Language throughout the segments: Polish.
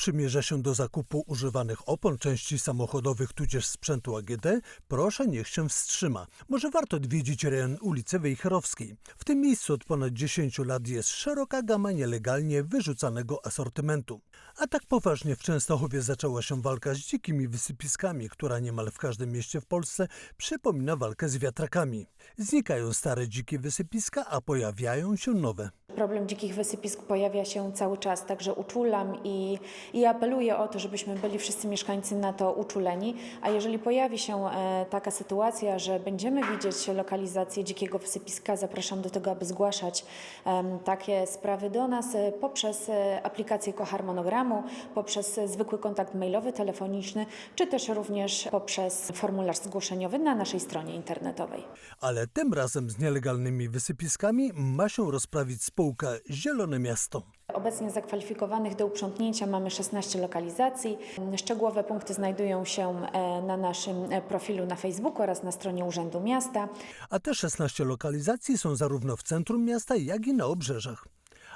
przymierza się do zakupu używanych opon, części samochodowych tudzież sprzętu AGD, proszę niech się wstrzyma. Może warto odwiedzić rejon ulicy Wejherowskiej. W tym miejscu od ponad 10 lat jest szeroka gama nielegalnie wyrzucanego asortymentu. A tak poważnie w Częstochowie zaczęła się walka z dzikimi wysypiskami, która niemal w każdym mieście w Polsce przypomina walkę z wiatrakami. Znikają stare dzikie wysypiska, a pojawiają się nowe. Problem dzikich wysypisk pojawia się cały czas, także uczulam i, i apeluję o to, żebyśmy byli wszyscy mieszkańcy na to uczuleni. A jeżeli pojawi się e, taka sytuacja, że będziemy widzieć lokalizację dzikiego wysypiska, zapraszam do tego, aby zgłaszać takie sprawy do nas e, poprzez e, aplikację koharmonogramu, poprzez zwykły kontakt mailowy, telefoniczny, czy też również poprzez formularz zgłoszeniowy na naszej stronie internetowej. Ale tym razem z nielegalnymi wysypiskami ma się rozprawić spółka Zielone Miasto. Obecnie zakwalifikowanych do uprzątnięcia mamy 16 lokalizacji. Szczegółowe punkty znajdują się e, na naszym e, profilu na Facebooku oraz na stronie Urzędu Miasta. A te 16 lokalizacji są zarówno w centrum miasta, jak i na obrzeżach.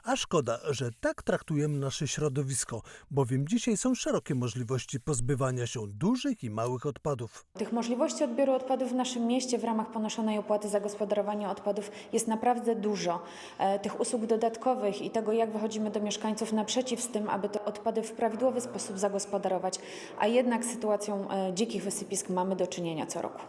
A szkoda, że tak traktujemy nasze środowisko, bowiem dzisiaj są szerokie możliwości pozbywania się dużych i małych odpadów. Tych możliwości odbioru odpadów w naszym mieście w ramach ponoszonej opłaty za gospodarowanie odpadów jest naprawdę dużo. E, Tych usług dodatkowych i tego, jak wychodzimy do mieszkańców naprzeciw z tym, aby te odpady w prawidłowy sposób zagospodarować, a jednak z sytuacją e, dzikich wysypisk mamy do czynienia co roku.